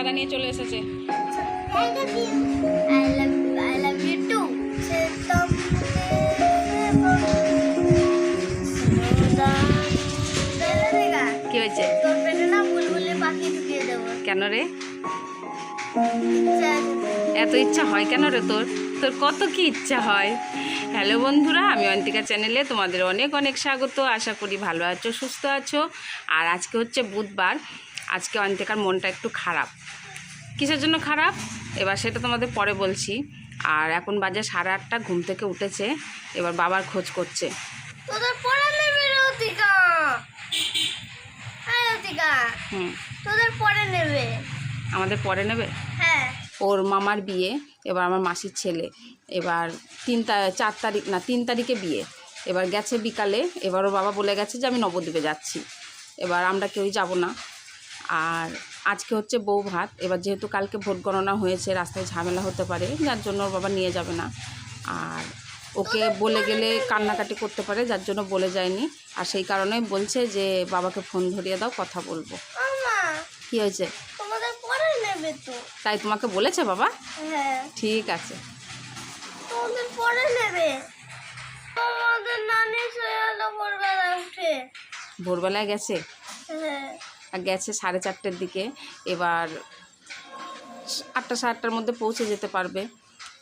সাদা নিয়ে চলে এসেছে। কি হয়েছে? কেন রে? এত ইচ্ছা হয় কেন রে তোর? তোর কত কি ইচ্ছা হয়? হ্যালো বন্ধুরা আমি অন্তিকা চ্যানেলে তোমাদের অনেক অনেক স্বাগত। আশা করি ভালো আছো সুস্থ আছো। আর আজকে হচ্ছে বুধবার। আজকে অন্তিকার মনটা একটু খারাপ। কিসের জন্য খারাপ? এবার সেটা তোমাদের পরে বলছি। আর এখন বাজে সাড়ে আটটা ঘুম থেকে উঠেছে এবার বাবার খোঁজ করছে। হ্যাঁ আমাদের পরে নেবে? হ্যাঁ। ওর মামার বিয়ে এবার আমার মাসির ছেলে। এবার তিন চার তারিখ না তিন তারিখে বিয়ে। এবার গেছে বিকালে এবার ওর বাবা বলে গেছে যে আমি নবদ্বীপে যাচ্ছি। এবার আমরা কেউই যাব না। আর আজকে হচ্ছে বউ ভাত এবার যেহেতু কালকে ভোট গণনা হয়েছে রাস্তায় ঝামেলা হতে পারে যার জন্য ওর বাবা নিয়ে যাবে না। আর ওকে বলে গেলে কান্নাকাটি করতে পারে যার জন্য বলে যায়নি। আর সেই কারণে বলছে যে বাবাকে ফোন ধরিয়ে দাও কথা বলব। কী হয়েছে? তাই তোমাকে বলেছে বাবা? হ্যাঁ। ঠিক আছে। ভোরবেলায় গেছে? হ্যাঁ। গেছে সাড়ে চারটের দিকে। এবার আটটা সাড়ে আটটার মধ্যে পৌঁছে যেতে পারবে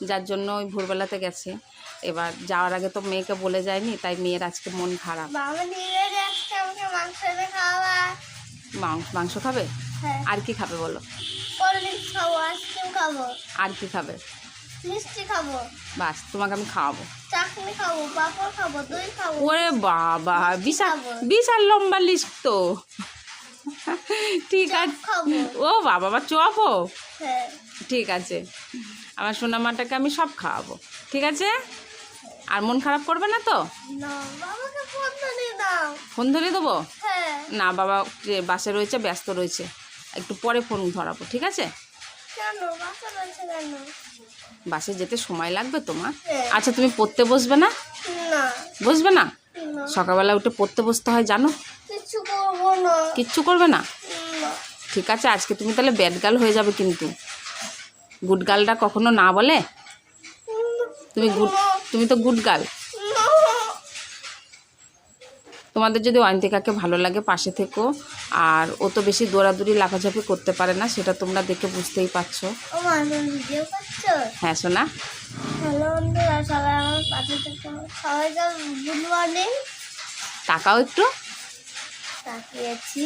যার জন্য ওই ভোরবেলাতে গেছে। এবার যাওয়ার আগে তো মেয়েকে বলে যায়নি তাই মেয়ের আজকে মন খারাপ। মাংস খাবে? হ্যাঁ। আর কি খাবে বলো? আর কি খাবে? মিষ্টি খাব। বাস তোমাকে আমি খাওয়াবো। চাটনি খাব পাপড় খাব দই খাব। ওরে বাবা বিশাল বিশাল লম্বা লিস্ট তো। ঠিক আছে। ও বাবা বা চপও? হ্যাঁ। ঠিক আছে। আমার সোনামাটাকে আমি সব খাওয়াবো। ঠিক আছে? আর মন খারাপ করবে না তো? ফোন ধরে দেবো? হ্যাঁ। না বাবা বাসে রয়েছে ব্যস্ত রয়েছে। একটু পরে ফোন ধরাবো ঠিক আছে? বাসা যেতে সময় লাগবে তোমার? হ্যাঁ। আচ্ছা তুমি পড়তে বসবে না? বসবে না? সকালবেলা উঠে পড়তে বসতে হয় জানো? কিচ্ছু করবে না? ঠিক আছে আজকে তুমি তাহলে ব্যাড গার্ল হয়ে যাবে কিন্তু। গুড গার্লটা কখনো না বলে? তুমি গুড তুমি তো গুড গার্ল তোমাদের যদি অয়ন্তিকাকে ভালো লাগে পাশে থেকো। আর ও তো বেশি দৌড়াদৌড়ি লাফাঝাপি করতে পারে না সেটা তোমরা দেখে বুঝতেই পারছ। হ্যাঁ সোনা। মর্নিং তাকাও একটু। তাকিয়েছি।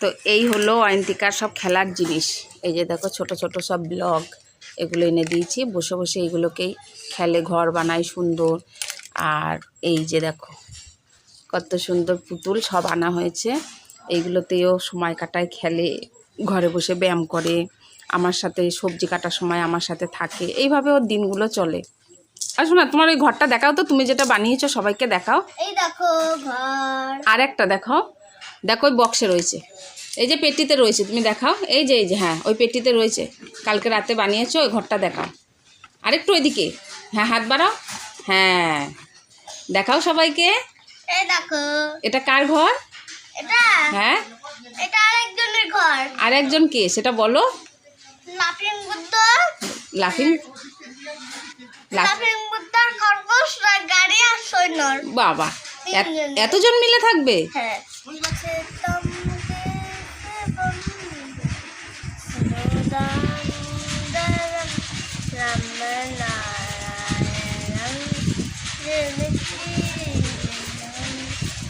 তো এই হলো অয়ন্তিকার সব খেলার জিনিস। এই যে দেখো ছোট ছোট সব ব্লগ, এগুলো এনে দিয়েছি। বসে বসে এইগুলোকেই খেলে, ঘর বানায় সুন্দর। আর এই যে দেখো, কত সুন্দর পুতুল সব আনা হয়েছে। এইগুলোতেও সময় কাটায় খেলে, ঘরে বসে ব্যায়াম করে। আমার সাথে সবজি কাটার সময় আমার সাথে থাকে। এইভাবে ওর দিনগুলো চলে। আর শোনা তোমার ওই ঘরটা দেখাও তো তুমি যেটা বানিয়েছো সবাইকে দেখাও। এই দেখো ঘর। আর একটা দেখাও। দেখো ওই বক্সে রয়েছে। এই যে পেটিতে রয়েছে তুমি দেখাও। এই যে এই যে হ্যাঁ ওই পেটিতে রয়েছে। কালকে রাতে বানিয়েছো ওই ঘরটা দেখাও। আরেকটু ওইদিকে। হ্যাঁ হাত বাড়াও। হ্যাঁ। দেখাও সবাইকে। এই দেখো। এটা কার ঘর? এটা? হ্যাঁ। এটা আরেকজনের ঘর। আর একজন কে? সেটা বলো। লাফিং বুদ্ধ। লাফিং লাফ লাফিং বুদ্ধর খরগোশ আর গাড়ি আর সৈন্যর বাবা এত- এতজন মিলে থাকবে হ্যাঁ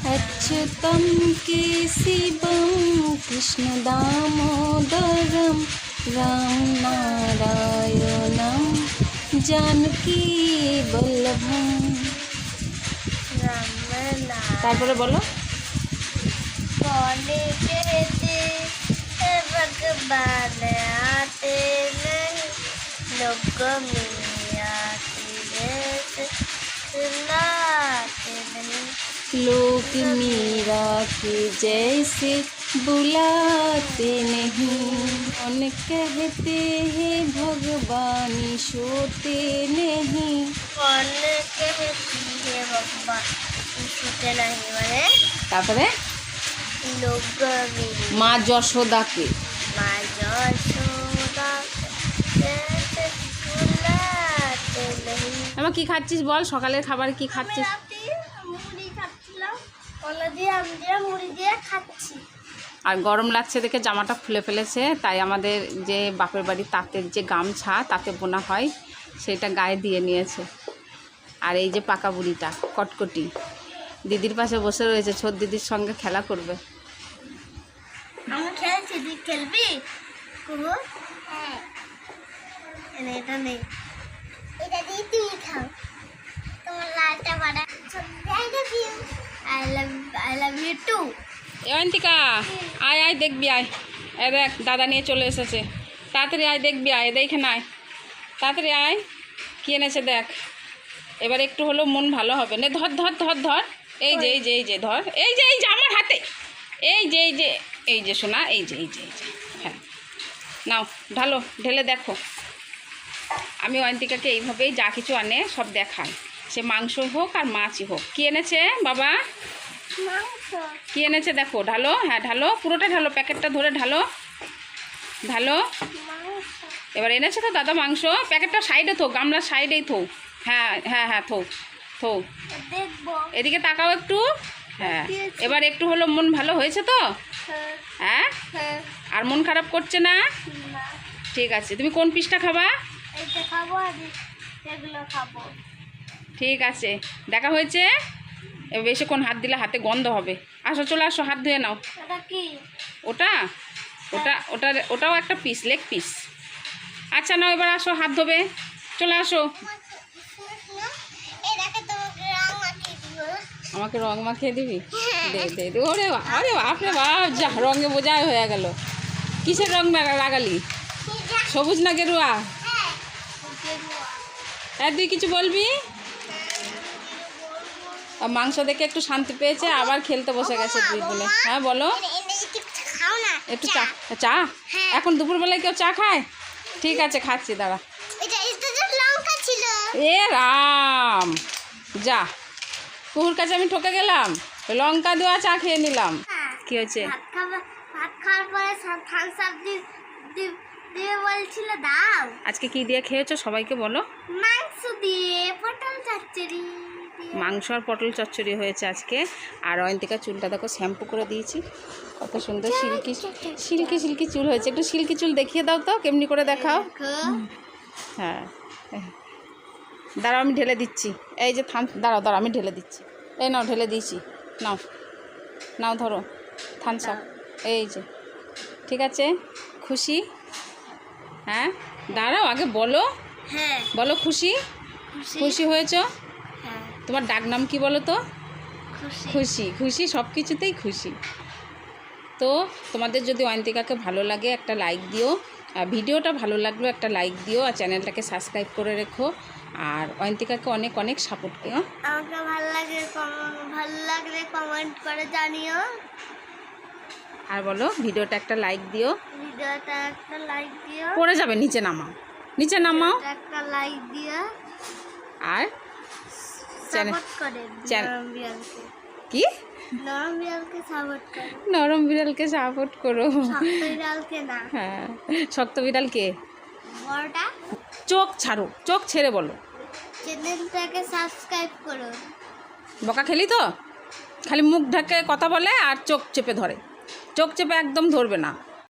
अच्युतं केशिवं कृष्णदामोदरं रामनारायणं जानकी বল্লভম তারপরে বলো बोले कहते हैं भगवान आते नहीं लोग में आते रहते सुनाते नहीं लोग मीरा के जैसे बुलाते नहीं कौन कहते हैं भगवान सोते नहीं অনেকে হে বাবা শুতে নাহি মানে তারপরে লোক মা যশোদাকে মা যশোদা আমার কি খাচ্ছিস বল সকালের খাবার কি খাচ্ছিস মুড়ি খাচ্ছিলাম কলা দিয়ে আম দিয়ে মুড়ি দিয়ে খাচ্ছি আর গরম লাগছে দেখে জামাটা খুলে ফেলেছে। তাই আমাদের যে বাপের বাড়ি তাঁতের যে গামছা তাতে বোনা হয় সেটা গায়ে দিয়ে নিয়েছে। আর এই যে পাকা বুড়িটা কটকটি দিদির পাশে বসে রয়েছে ছোট দিদির সঙ্গে খেলা করবে। আমি খেলছি তুই খেলবি? হ্যাঁ। এটা নেই এটা দিয়ে তুমি খাও। তোমার লালটা বাড়া I love you I love I love you too Avantika আয় আয় দেখবি আয় এ দেখ দাদা নিয়ে চলে এসেছে তাড়াতাড়ি আয় দেখবি আয় দেখে আয় তাড়াতাড়ি আয় কি এনেছে দেখ এবার একটু হলেও মন ভালো হবে না ধর ধর ধর ধর এই যে এই যে এই যে ধর এই যে এই যে আমার হাতে এই যে এই যে এই যে শোনা এই যে এই যে এই যে হ্যাঁ নাও ঢালো ঢেলে দেখো আমি অয়ন্তিকাকে এইভাবেই যা কিছু আনে সব দেখাই সে মাংসই হোক আর মাছই হোক কি এনেছে বাবা মাংস কি এনেছে দেখো ঢালো? হ্যাঁ ঢালো। পুরোটা ঢালো প্যাকেটটা ধরে ঢালো। ঢালো। এবার এনেছে তো দাদা মাংস। প্যাকেটটা সাইডে থো গামলার সাইডেই থো হ্যাঁ হ্যাঁ হ্যাঁ থো থো এদিকে তাকাও একটু। হ্যাঁ এবার একটু হলো মন ভালো হয়েছে তো? হ্যাঁ। হ্যাঁ? হ্যাঁ। আর মন খারাপ করছে না? ঠিক আছে তুমি কোন পিসটা খাবা। ঠিক আছে দেখা হয়েছে? বেশিক্ষণ হাত দিলে হাতে গন্ধ হবে? আসো চলে আসো হাত ধুয়ে নাও। ওটা ওটা? ওটা ওটাও একটা পিস লেগ পিস আচ্ছা নাও এবার আসো হাত ধোবে। চলে আসো। আমাকে রং মাখিয়ে দিবি? দে দে দে ওরে আরে বাপরে বাপ যা রঙে বোঝাই হয়ে গেল। কিসের রং লাগালি? সবুজ না গেরুয়া। হ্যাঁ তুই কিছু বলবি? মাংস দেখে একটু শান্তি পেয়েছে আবার খেলতে বসে গেছে দুই বোনে। হ্যাঁ বলো। খাও না একটু চা চা? হ্যাঁ। এখন দুপুরবেলায় কেউ চা খায়? ঠিক আছে খাচ্ছি দাঁড়া। ছিল। এ রাম! যা কুকুর কাছে আমি ঠকে গেলাম লঙ্কা দেওয়া চা খেয়ে নিলাম। কি হয়েছে? ভাত খাওয়ার পরে থামস আপ দিয়ে বলছিল দাও। আজকে কি দিয়ে খেয়েছো সবাইকে বলো। মাংস দিয়ে পটল চচ্চড়ি। দিয়ে মাংস আর পটল চচ্চড়ি হয়েছে আজকে। আর অয়ন্তিকা চুলটা দেখো শ্যাম্পু করে দিয়েছি। কত সুন্দর সিল্কি সিল্কি সিল্কি চুল হয়েছে। একটু সিল্কি চুল দেখিয়ে দাও তো কেমনি করে দেখাও। হ্যাঁ। দাঁড়াও আমি ঢেলে দিচ্ছি। এই যে থাম দাঁড়াও দাঁড়াও আমি ঢেলে দিচ্ছি। এই নাও ঢেলে দিয়েছি। নাও। নাও ধরো। থানস এই যে। ঠিক আছে? খুশি? হ্যাঁ? দাঁড়াও আগে বলো। হ্যাঁ। বলো খুশি? খুশি। হয়েছো? হ্যাঁ তোমার ডাক নাম কি বলো তো? খুশি। খুশি। সব কিছুতেই খুশি। তো তোমাদের যদি অয়ন্তিকাকে ভালো লাগে একটা লাইক দিও আর ভিডিওটা ভালো লাগল একটা লাইক দিও আর চ্যানেলটাকে সাবস্ক্রাইব করে রেখো। আর অয়ন্তিকাকে অনেক অনেক সাপোর্ট করো আমাকে ভালো লাগে ভালো লাগলে কমেন্ট করে জানিও। আর বলো ভিডিওটা একটা লাইক দিও। ভিডিওটা একটা লাইক দিও। পড়ে যাবে নিচে নামাও। নিচে নামাও। একটা লাইক দিও। আর চ্যানেল সাপোর্ট করে চ্যানেল- নরম বিড়ালকে কি? নরম বিড়ালকে সাপোর্ট করে। হ্যাঁ। শক্ত বিড়ালকে চোখ ছাড়ো। চোখ ছেড়ে বলো। চ্যানেলটাকে সাবস্ক্রাইব করো। বকা খেলি তো? খালি মুখ ঢাকে কথা বলে আর চোখ চেপে ধরে। চোখ চেপে একদম ধরবে না।